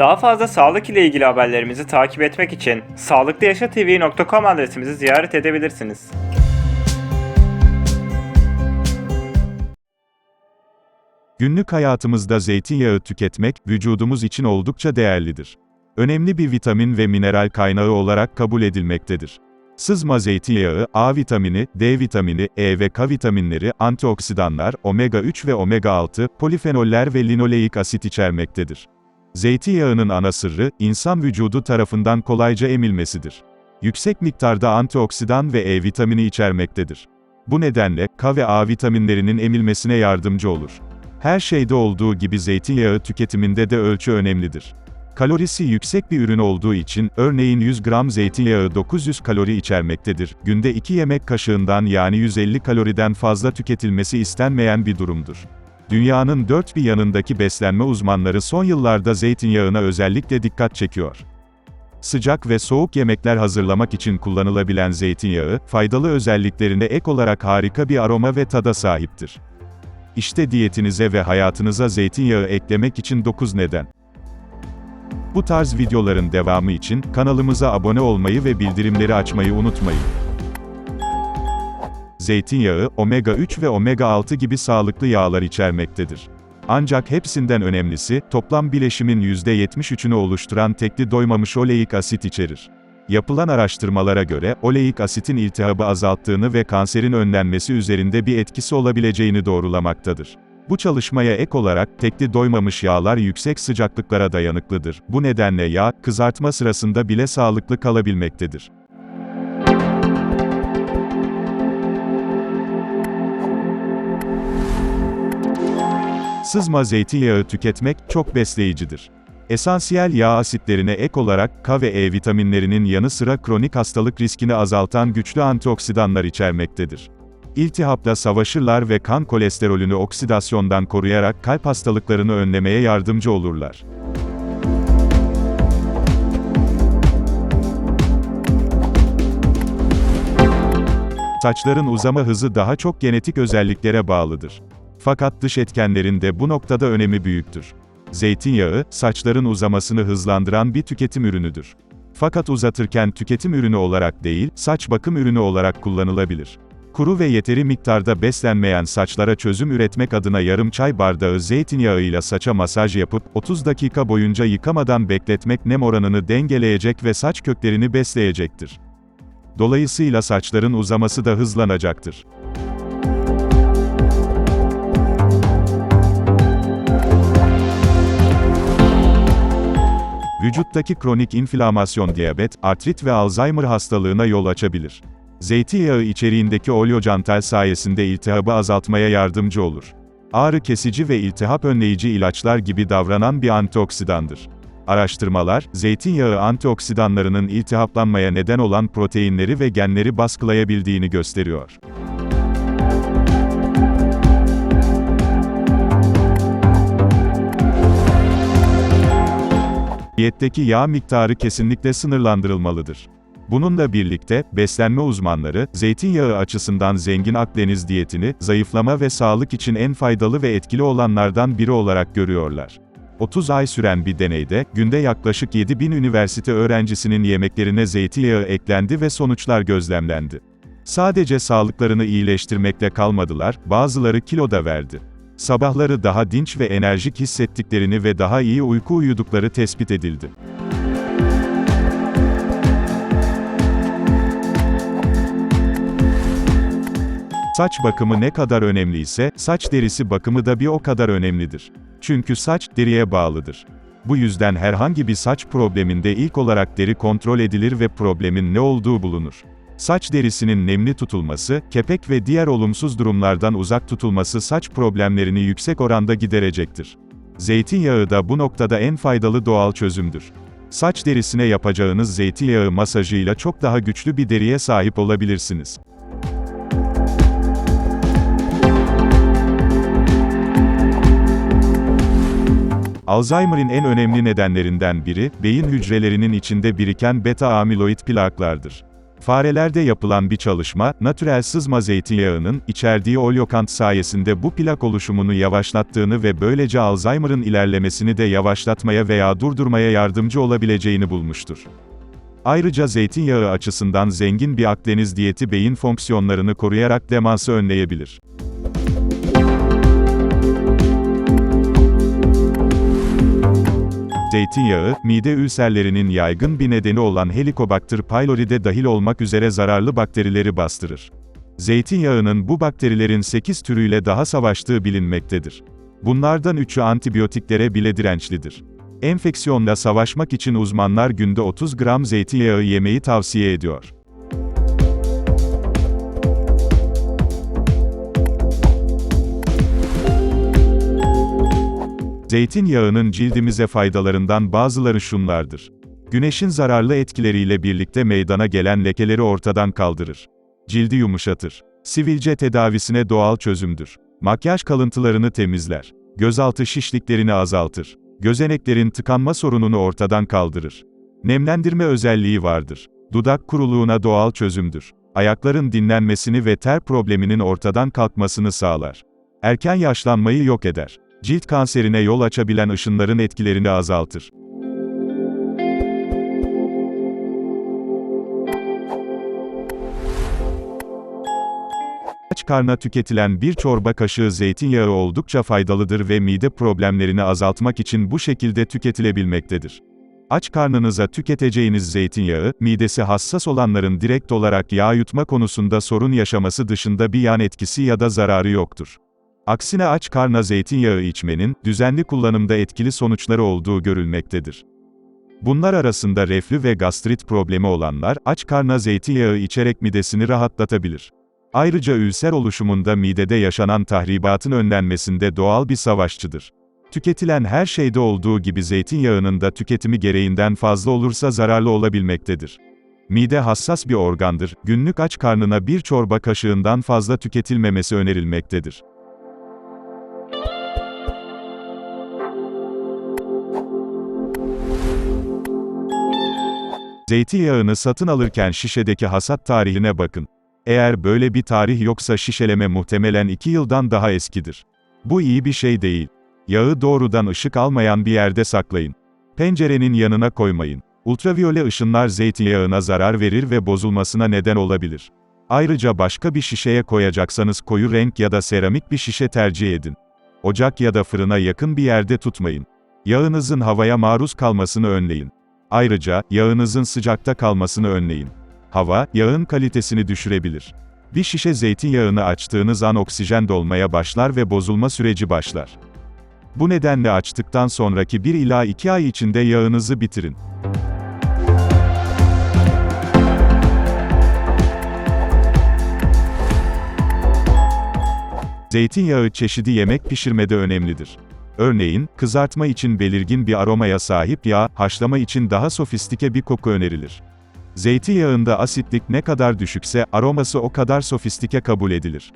Daha fazla sağlık ile ilgili haberlerimizi takip etmek için sağlıklıyaşatv.com adresimizi ziyaret edebilirsiniz. Günlük hayatımızda zeytinyağı tüketmek, vücudumuz için oldukça değerlidir. Önemli bir vitamin ve mineral kaynağı olarak kabul edilmektedir. Sızma zeytinyağı, A vitamini, D vitamini, E ve K vitaminleri, antioksidanlar, omega 3 ve omega 6, polifenoller ve linoleik asit içermektedir. Zeytinyağının ana sırrı, insan vücudu tarafından kolayca emilmesidir. Yüksek miktarda antioksidan ve E vitamini içermektedir. Bu nedenle, K ve A vitaminlerinin emilmesine yardımcı olur. Her şeyde olduğu gibi zeytinyağı tüketiminde de ölçü önemlidir. Kalorisi yüksek bir ürün olduğu için, örneğin 100 gram zeytinyağı 900 kalori içermektedir. Günde 2 yemek kaşığından yani 150 kaloriden fazla tüketilmesi istenmeyen bir durumdur. Dünyanın dört bir yanındaki beslenme uzmanları son yıllarda zeytinyağına özellikle dikkat çekiyor. Sıcak ve soğuk yemekler hazırlamak için kullanılabilen zeytinyağı, faydalı özelliklerine ek olarak harika bir aroma ve tada sahiptir. İşte diyetinize ve hayatınıza zeytinyağı eklemek için 9 neden. Bu tarz videoların devamı için kanalımıza abone olmayı ve bildirimleri açmayı unutmayın. Zeytinyağı, omega 3 ve omega 6 gibi sağlıklı yağlar içermektedir. Ancak hepsinden önemlisi, toplam bileşimin %73'ünü oluşturan tekli doymamış oleik asit içerir. Yapılan araştırmalara göre, oleik asitin iltihabı azalttığını ve kanserin önlenmesi üzerinde bir etkisi olabileceğini doğrulamaktadır. Bu çalışmaya ek olarak, tekli doymamış yağlar yüksek sıcaklıklara dayanıklıdır. Bu nedenle yağ, kızartma sırasında bile sağlıklı kalabilmektedir. Sızma zeytinyağı tüketmek çok besleyicidir. Esansiyel yağ asitlerine ek olarak K ve E vitaminlerinin yanı sıra kronik hastalık riskini azaltan güçlü antioksidanlar içermektedir. İltihapla savaşırlar ve kan kolesterolünü oksidasyondan koruyarak kalp hastalıklarını önlemeye yardımcı olurlar. Saçların uzama hızı daha çok genetik özelliklere bağlıdır. Fakat dış etkenlerin de bu noktada önemi büyüktür. Zeytinyağı, saçların uzamasını hızlandıran bir tüketim ürünüdür. Fakat uzatırken tüketim ürünü olarak değil, saç bakım ürünü olarak kullanılabilir. Kuru ve yeteri miktarda beslenmeyen saçlara çözüm üretmek adına yarım çay bardağı zeytinyağıyla saça masaj yapıp, 30 dakika boyunca yıkamadan bekletmek nem oranını dengeleyecek ve saç köklerini besleyecektir. Dolayısıyla saçların uzaması da hızlanacaktır. Vücuttaki kronik inflamasyon diyabet, artrit ve Alzheimer hastalığına yol açabilir. Zeytinyağı içeriğindeki olyocantal sayesinde iltihabı azaltmaya yardımcı olur. Ağrı kesici ve iltihap önleyici ilaçlar gibi davranan bir antioksidandır. Araştırmalar, zeytinyağı antioksidanlarının iltihaplanmaya neden olan proteinleri ve genleri baskılayabildiğini gösteriyor. Diyetteki yağ miktarı kesinlikle sınırlandırılmalıdır. Bununla birlikte, beslenme uzmanları, zeytinyağı açısından zengin Akdeniz diyetini, zayıflama ve sağlık için en faydalı ve etkili olanlardan biri olarak görüyorlar. 30 ay süren bir deneyde, günde yaklaşık 7000 üniversite öğrencisinin yemeklerine zeytinyağı eklendi ve sonuçlar gözlemlendi. Sadece sağlıklarını iyileştirmekle kalmadılar, bazıları kilo da verdi. Sabahları daha dinç ve enerjik hissettiklerini ve daha iyi uyku uyudukları tespit edildi. Saç bakımı ne kadar önemliyse, saç derisi bakımı da bir o kadar önemlidir. Çünkü saç, deriye bağlıdır. Bu yüzden herhangi bir saç probleminde ilk olarak deri kontrol edilir ve problemin ne olduğu bulunur. Saç derisinin nemli tutulması, kepek ve diğer olumsuz durumlardan uzak tutulması saç problemlerini yüksek oranda giderecektir. Zeytinyağı da bu noktada en faydalı doğal çözümdür. Saç derisine yapacağınız zeytinyağı masajıyla çok daha güçlü bir deriye sahip olabilirsiniz. Alzheimer'in en önemli nedenlerinden biri, beyin hücrelerinin içinde biriken beta amiloid plaklardır. Farelerde yapılan bir çalışma, natürel sızma zeytinyağının, içerdiği oleokant sayesinde bu plak oluşumunu yavaşlattığını ve böylece Alzheimer'ın ilerlemesini de yavaşlatmaya veya durdurmaya yardımcı olabileceğini bulmuştur. Ayrıca zeytinyağı açısından zengin bir Akdeniz diyeti beyin fonksiyonlarını koruyarak demansı önleyebilir. Zeytinyağı, mide ülserlerinin yaygın bir nedeni olan Helicobacter pylori'de dahil olmak üzere zararlı bakterileri bastırır. Zeytinyağının bu bakterilerin 8 türüyle daha savaştığı bilinmektedir. Bunlardan 3'ü antibiyotiklere bile dirençlidir. Enfeksiyonla savaşmak için uzmanlar günde 30 gram zeytinyağı yemeyi tavsiye ediyor. Zeytinyağının cildimize faydalarından bazıları şunlardır. Güneşin zararlı etkileriyle birlikte meydana gelen lekeleri ortadan kaldırır. Cildi yumuşatır. Sivilce tedavisine doğal çözümdür. Makyaj kalıntılarını temizler. Gözaltı şişliklerini azaltır. Gözeneklerin tıkanma sorununu ortadan kaldırır. Nemlendirme özelliği vardır. Dudak kuruluğuna doğal çözümdür. Ayakların dinlenmesini ve ter probleminin ortadan kalkmasını sağlar. Erken yaşlanmayı yok eder. Cilt kanserine yol açabilen ışınların etkilerini azaltır. Aç karna tüketilen bir çorba kaşığı zeytinyağı oldukça faydalıdır ve mide problemlerini azaltmak için bu şekilde tüketilebilmektedir. Aç karnınıza tüketeceğiniz zeytinyağı, midesi hassas olanların direkt olarak yağ yutma konusunda sorun yaşaması dışında bir yan etkisi ya da zararı yoktur. Aksine aç karna zeytinyağı içmenin, düzenli kullanımda etkili sonuçları olduğu görülmektedir. Bunlar arasında reflü ve gastrit problemi olanlar, aç karna zeytinyağı içerek midesini rahatlatabilir. Ayrıca ülser oluşumunda midede yaşanan tahribatın önlenmesinde doğal bir savaşçıdır. Tüketilen her şeyde olduğu gibi zeytinyağının da tüketimi gereğinden fazla olursa zararlı olabilmektedir. Mide hassas bir organdır, günlük aç karnına bir çorba kaşığından fazla tüketilmemesi önerilmektedir. Zeytinyağını satın alırken şişedeki hasat tarihine bakın. Eğer böyle bir tarih yoksa şişeleme muhtemelen 2 yıldan daha eskidir. Bu iyi bir şey değil. Yağı doğrudan ışık almayan bir yerde saklayın. Pencerenin yanına koymayın. Ultraviyole ışınlar zeytinyağına zarar verir ve bozulmasına neden olabilir. Ayrıca başka bir şişeye koyacaksanız koyu renk ya da seramik bir şişe tercih edin. Ocak ya da fırına yakın bir yerde tutmayın. Yağınızın havaya maruz kalmasını önleyin. Ayrıca, yağınızın sıcakta kalmasını önleyin. Hava, yağın kalitesini düşürebilir. Bir şişe zeytinyağını açtığınız an oksijen dolmaya başlar ve bozulma süreci başlar. Bu nedenle açtıktan sonraki 1 ila 2 ay içinde yağınızı bitirin. Zeytinyağı çeşidi yemek pişirmede önemlidir. Örneğin, kızartma için belirgin bir aromaya sahip yağ, haşlama için daha sofistike bir koku önerilir. Zeytinyağında asitlik ne kadar düşükse, aroması o kadar sofistike kabul edilir.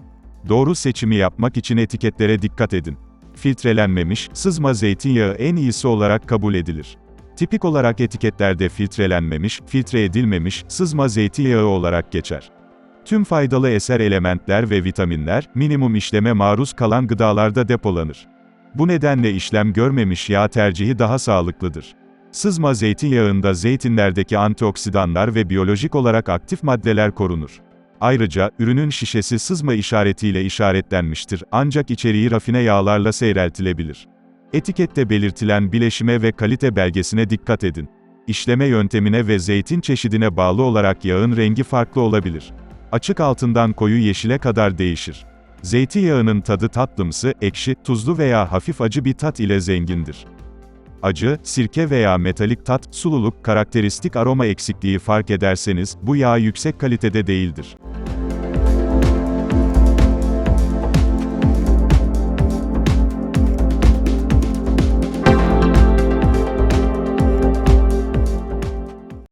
Doğru seçimi yapmak için etiketlere dikkat edin. Filtrelenmemiş, sızma zeytinyağı en iyisi olarak kabul edilir. Tipik olarak etiketlerde filtrelenmemiş, filtre edilmemiş, sızma zeytinyağı olarak geçer. Tüm faydalı eser elementler ve vitaminler, minimum işleme maruz kalan gıdalarda depolanır. Bu nedenle işlem görmemiş yağ tercihi daha sağlıklıdır. Sızma zeytinyağında zeytinlerdeki antioksidanlar ve biyolojik olarak aktif maddeler korunur. Ayrıca, ürünün şişesi sızma işaretiyle işaretlenmiştir, ancak içeriği rafine yağlarla seyreltilebilir. Etikette belirtilen bileşime ve kalite belgesine dikkat edin. İşleme yöntemine ve zeytin çeşidine bağlı olarak yağın rengi farklı olabilir. Açık altından koyu yeşile kadar değişir. Zeytinyağının tadı tatlımsı, ekşi, tuzlu veya hafif acı bir tat ile zengindir. Acı, sirke veya metalik tat, sululuk, karakteristik aroma eksikliği fark ederseniz, bu yağ yüksek kalitede değildir.